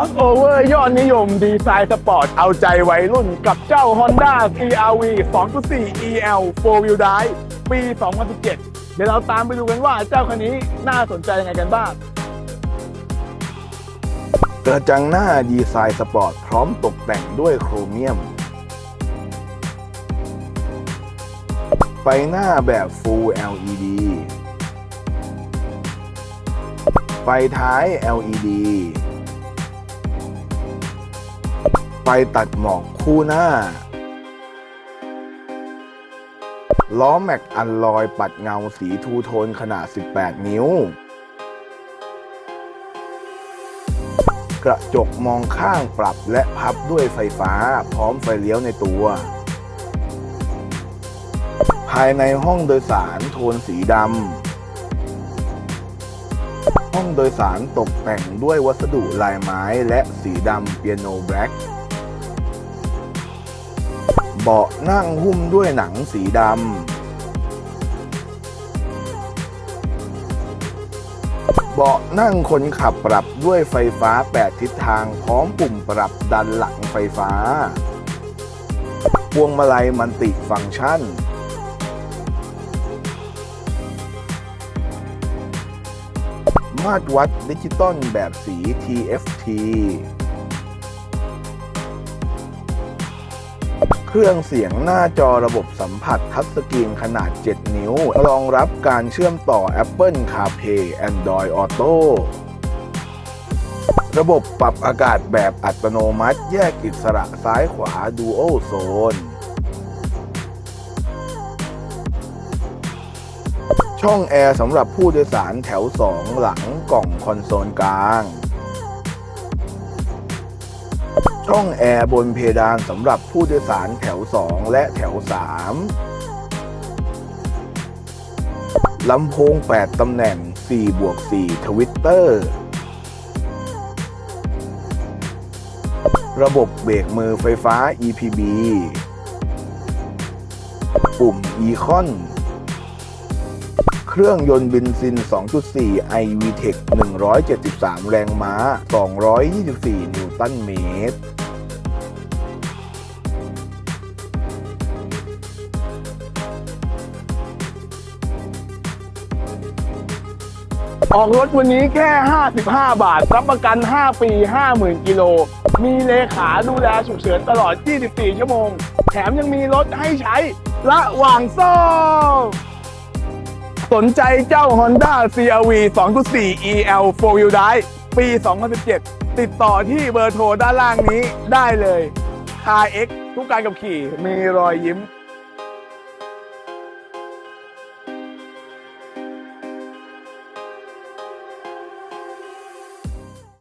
crossover ยอดนิยมดีไซน์สปอร์ต เอาใจวัยรุ่นกับเจ้า Honda CRV 2.4 EL 4 Wheel Drive ปี 2017 เดี๋ยวเราตามไปดูกันว่าเจ้าคันนี้น่าสนใจยังไงกันบ้าง กระจังหน้าดีไซน์สปอร์ต พร้อมตกแต่งด้วยโครเมียม ไฟหน้าแบบ Full LED ไฟท้าย LED ไฟตัดหมอกคู่หน้า ล้อแม็กอันลอยปัดเงาสีทูโทนขนาด 18 นิ้ว กระจกมองข้างปรับและพับด้วยไฟฟ้าพร้อมไฟเลี้ยวในตัว ภายในห้องโดยสารโทนสีดำห้องโดยสารตกแต่งด้วยวัสดุลายไม้และสีดำเปียโนแบล็ก เบาะนั่งหุ้มด้วยหนังสีดำ เบาะนั่งคนขับปรับด้วยไฟฟ้า 8 ทิศทางพร้อมปุ่มปรับดันหลังไฟฟ้า พวงมาลัยมันติฟังก์ชันมาตรวัดดิจิตอลแบบสี TFT เครื่องเสียงหน้าจอระบบสัมผัสทัชสกรีนขนาด 7 นิ้ว รองรับการเชื่อมต่อ Apple CarPlay Android Auto ระบบปรับอากาศแบบอัตโนมัติแยกอิสระซ้ายขวา Dual Zone ช่องแอร์สำหรับผู้โดยสารแถว 2 หลังกล่องคอนโซลกลาง ช่องแอร์บนเพดานสำหรับผู้โดยสารแถว 2 และแถว 3 ลำโพง 8 ตำแหน่ง 4 บวก 4 ทวิตเตอร์ ระบบเบรกมือไฟฟ้า EPB ปุ่ม Econ เครื่องยนต์เบนซิน 2.4 iVTEC 173 แรงม้า 224 นิวตันเมตร ออกรถวันนี้แค่ 55 บาท รับประกัน 5 ปี 50,000 กิโล มีเลขาดูแลฉุกเฉินตลอด 24 ชั่วโมง แถมยังมีรถให้ใช้ระหว่างซ่อมสนใจเจ้า Honda CRV 2.4 EL 4 Wheel Drive ปี 2017 ติดต่อที่เบอร์โทรด้านล่างนี้ได้เลย Car X ทุกการขับขี่มีรอยยิ้ม